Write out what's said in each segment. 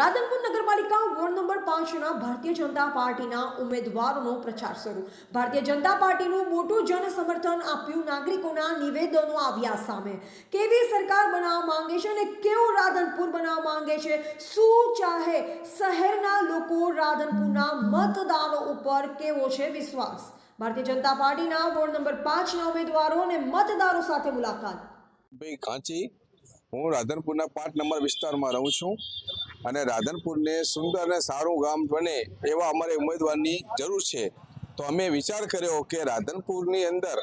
રાધનપુર નગરપાલિકા ward number પાંચના ભારતીય જનતા પાર્ટીના ઉમેદવારોનો પ્રચાર શરૂ. ભારતીય જનતા પાર્ટીનું મોટું જન સમર્થન આપ્યું નાગરિકોના નિવેદનો આવ્યા સામે. કેવી સરકાર બનાવવા માંગે છે અને કેવું રાધનપુર બનાવવા માંગે છે? શું ચાહે શહેરના લોકો રાધનપુરના મતદારો ઉપર કેવો છે વિશ્વાસ? ભારતીય જનતા પાર્ટીના વોર્ડ નંબર પાંચના ઉમેદવારો અને મતદારો સાથે મુલાકાત. ભાઈ કાંચી, હું રાધનપુરના પાંચ નંબર વિસ્તારમાં રહું છું. અને રાધનપુરને સુંદર અને સારું ગામ બને એવા અમારે ઉમેદવારની જરૂર છે. તો અમે વિચાર કર્યો કે રાધનપુરની અંદર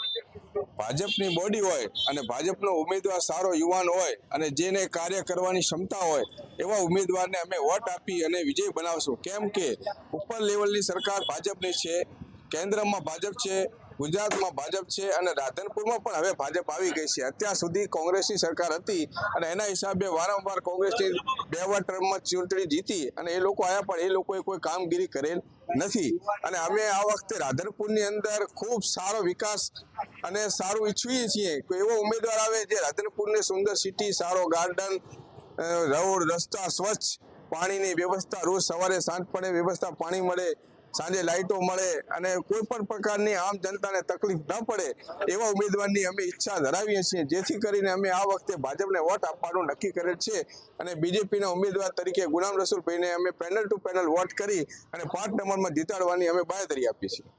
ભાજપની બોડી હોય અને ભાજપનો ઉમેદવાર સારો યુવાન હોય અને જેને કાર્ય કરવાની ક્ષમતા હોય એવા ઉમેદવારને અમે વોટ આપી અને વિજય બનાવશું. કેમ કે ઉપર લેવલની સરકાર ભાજપની છે, કેન્દ્રમાં ભાજપ છે ગુજરાતમાં ભાજપ છે અને રાધનપુરમાં પણ હવે ભાજપ આવી ગઈ છે. અત્યાર સુધી કોંગ્રેસની સરકાર હતી અને એના હિસાબે વારંવાર કોંગ્રેસની બે વાર ટર્મમાં ચૂંટણી જીતી અને એ લોકો આવ્યા પણ એ લોકોએ કોઈ કામગીરી કરેલ નથી. અને અમે આ વખતે રાધનપુરની અંદર ખૂબ સારો વિકાસ અને સારું ઈચ્છીએ છીએ કે એવો ઉમેદવાર આવે જે રાધનપુરની સુંદર સિટી, સારો ગાર્ડન રોડ, રસ્તા, સ્વચ્છ પાણીની વ્યવસ્થા રોજ સવારે સાંજ વ્યવસ્થા પાણી મળે સાંજે લાઇટો મળે અને કોઈ પણ પ્રકારની આમ જનતાને તકલીફ ન પડે એવા ઉમેદવારની અમે ઈચ્છા ધરાવીએ છીએ. જેથી કરીને અમે આ વખતે ભાજપને વોટ આપવાનું નક્કી કરેલ છે અને બીજેપીના ઉમેદવાર તરીકે ગુલામ રસુલભાઈને અમે પેનલ ટુ પેનલ વોટ કરી અને પાંચ નંબરમાં જીતાડવાની અમે બાયદરી આપી છીએ.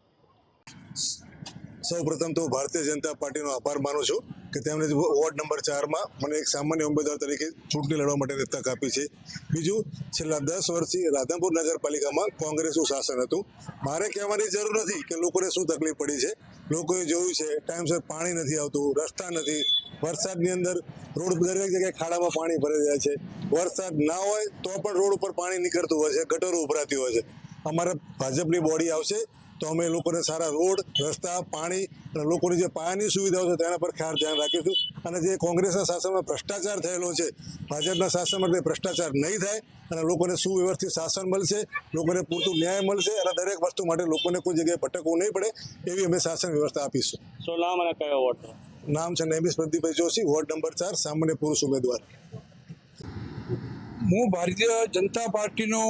સૌ પ્રથમ તો ભારતીય જનતા પાર્ટીનો આભાર માનું છું. કે તેમણે વોર્ડ નંબર ચારમાં મને એક સામાન્ય ઉમેદવાર તરીકે ચૂંટણી લડવા માટેની તક આપી છે. બીજું, છેલ્લા દસ વર્ષથી રાધનપુર નગરપાલિકામાં કોંગ્રેસનું શાસન હતું. મારે કહેવાની જરૂર નથી કે લોકોને શું તકલીફ પડી છે. લોકોએ જોયું છે ટાઈમસર પાણી નથી આવતું, રસ્તા નથી. વરસાદની અંદર રોડ દરેક જગ્યાએ ખાડામાં પાણી ભરાઈ જાય છે. વરસાદ ના હોય તો પણ રોડ ઉપર પાણી નીકળતું હોય છે, ગટરો ઉભરાતી હોય છે. અમારા ભાજપની બોડી આવશે. તો અમે લોકોને સારા રોડ રસ્તા પાણી અને લોકોની જે પાયાની સુવિધાઓ છે તેના પર ખાસ ધ્યાન રાખીશું અને જે કોંગ્રેસના શાસનમાં ભ્રષ્ટાચાર થયેલો છે ભાજપના શાસનમાં તે ભ્રષ્ટાચાર નહીં થાય અને લોકોને સુવ્યવસ્થિત શાસન મળશે લોકોને પૂરતું ન્યાય મળશે અને દરેક વસ્તુ માટે લોકોને કોઈ જગ્યાએ ભટકવું નહીં પડે એવી અમે શાસન વ્યવસ્થા આપીશું. શું નામ અને કયો વોર્ડ નામ છે name is Pradeepbhai Joshi ward number ચાર સામાન્ય પુરુષ ઉમેદવાર. હું ભારતીય જનતા પાર્ટીનો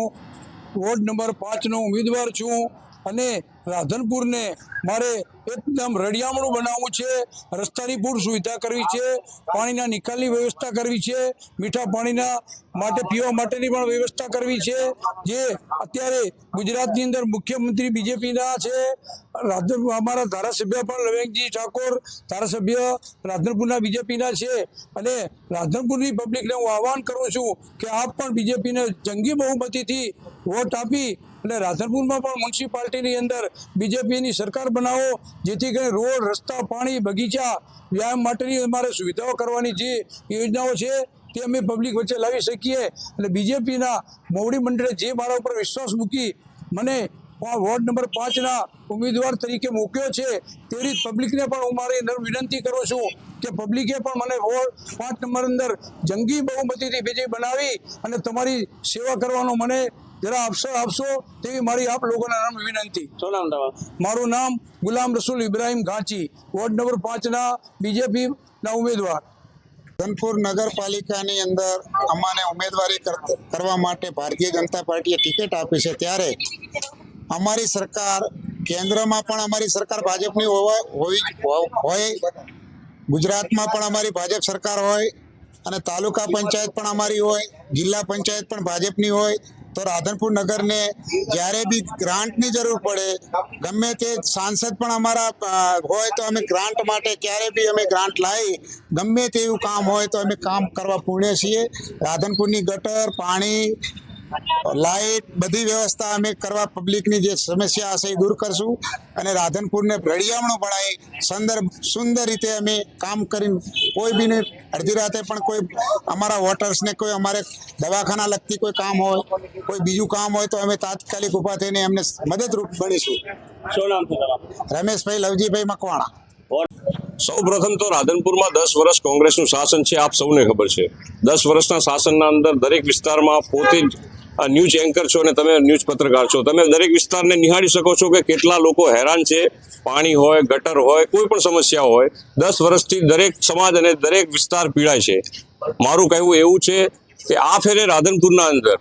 વોર્ડ નંબર પાંચનો ઉમેદવાર છું. અને રાધનપુરને મારે એકદમ રળિયામણું બનાવવું છે. રસ્તાની પૂર સુવિધા કરવી છે. પાણીના નિકાલની વ્યવસ્થા કરવી છે. મીઠા પાણીના માટે પીવા માટેની પણ વ્યવસ્થા કરવી છે. જે અત્યારે ગુજરાતની અંદર મુખ્યમંત્રી બીજેપીના છે. રાધન અમારા ધારાસભ્ય પણ લવેંગજી ઠાકોર, ધારાસભ્ય રાધનપુરના બીજેપીના છે. અને રાધનપુરની પબ્લિકને હું આહવાન કરું છું કે આપ પણ બીજેપીને જંગી બહુમતીથી વોટ આપી અને રાધનપુરમાં પણ મ્યુનિસિપાલિટીની અંદર બીજેપીની સરકાર બનાવો, જેથી કરીને રોડ, રસ્તા, પાણી, બગીચા, વ્યાયામ માટેની અમારે સુવિધાઓ કરવાની જે યોજનાઓ છે, તે અમે પબ્લિક વચ્ચે લાવી શકીએ. અને બીજેપીના મોવડી મંડળે જે મારા ઉપર વિશ્વાસ મૂકી મને વોર્ડ નંબર પાંચના ઉમેદવાર તરીકે મૂક્યો છે તેવી રીત પબ્લિકને પણ હું મારી અંદર વિનંતી કરું છું કે પબ્લિકે પણ મને વોર્ડ પાંચ નંબર અંદર જંગી બહુમતીથી વિજય બનાવી અને તમારી સેવા કરવાનો મને જરા અવસર આપશો તેવી મારી આપ લોકોને વિનંતી. શું નામ તમારું? મારું નામ ગુલામ રસુલ ઇબ્રાહિમ ઘાંચી. વોર્ડ નંબર પાંચના બીજેપીના ઉમેદવાર. ધનપુર નગરપાલિકાની અંદર અમાને ઉમેદવારી કર- કરવા માટે ભારતીય જનતા પાર્ટીએ ટિકિટ આપી છે. ત્યારે અમારી સરકાર કેન્દ્રમાં પણ અમારી સરકાર ભાજપની હોવી હોય. ગુજરાતમાં પણ અમારી ભાજપ સરકાર હોય અને તાલુકા પંચાયત પણ અમારી હોય જિલ્લા પંચાયત પણ ભાજપની હોય. તો રાધનપુર નગરને જ્યારે બી ગ્રાન્ટની જરૂર પડે, ગમે તે સાંસદ પણ અમારા હોય તો અમે ગ્રાન્ટ માટે ક્યારે બી અમે ગ્રાન્ટ લાવી, ગમે તેવું કામ હોય તો અમે કામ કરવા પૂર્ણ છીએ. રાધનપુરની ગટર, પાણી લાઇટ બધી વ્યવસ્થા અમે કરવા પબ્લિકની જે સમસ્યા હશે એ દૂર કરશું. અને રાધનપુરને રળિયામણું બનાવી સુંદર સુંદર રીતે અમે કામ કરીને કોઈ બીને અડધી રાતે પણ કોઈ અમારા વોટર્સને કોઈ અમારે દવાખાના લગતી કોઈ કામ હોય કોઈ બીજું કામ હોય તો અમે તાત્કાલિક ઊભા થઈને એમને મદદરૂપ બનીશું. રમેશભાઈ લવજીભાઈ મકવાણા. સૌ પ્રથમ તો રાધનપુરમાં દસ વર્ષ કોંગ્રેસનું શાસન છે આપ સૌને ખબર છે. દસ વર્ષના શાસનના અંદર દરેક વિસ્તારમાં પોતે જ ન્યૂઝ એન્કર છો અને તમે ન્યૂઝ પત્રકાર છો. તમે દરેક વિસ્તારને નિહાળી શકો છો કે કેટલા લોકો હેરાન છે. પાણી હોય, ગટર હોય, કોઈ પણ સમસ્યા હોય, દસ વર્ષથી દરેક સમાજ અને દરેક વિસ્તાર પીડાય છે. મારું કહેવું એવું છે કે આ ફેરે રાધનપુરના અંદર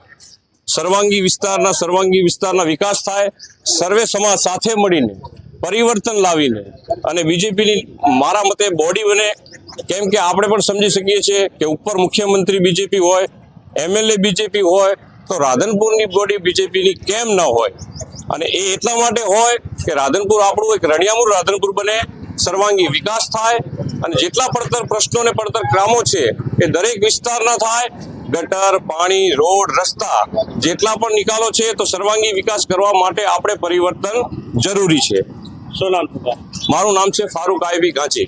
સર્વાંગી વિસ્તારના સર્વાંગી વિસ્તારના વિકાસ થાય, સર્વે સમાજ સાથે મળીને, પરિવર્તન લાવીને અને બીજેપીની મારા મતે બોડી બને. કેમ કે આપણે પણ સમજી શકીએ છીએ કે ઉપર મુખ્યમંત્રી બીજેપી હોય, એમએલએ બીજેપી હોય તો રાધનપુરની બોડી બીજેપીની કેમ ન હોય? અને એ એટલા માટે હોય કે રાધનપુર આપણું એક રણિયામણું રાધનપુર બને સર્વાંગી વિકાસ થાય અને જેટલા પડતર પ્રશ્નો ને પડતર ગ્રામો છે એ દરેક વિસ્તારના થાય. ગટર પાણી રોડ રસ્તા જેટલા પણ નિકાલો છે તો સર્વાંગી વિકાસ કરવા માટે આપણે પરિવર્તન જરૂરી છે. શું નામ મારું નામ છે ફારૂક આઈબી કાંચી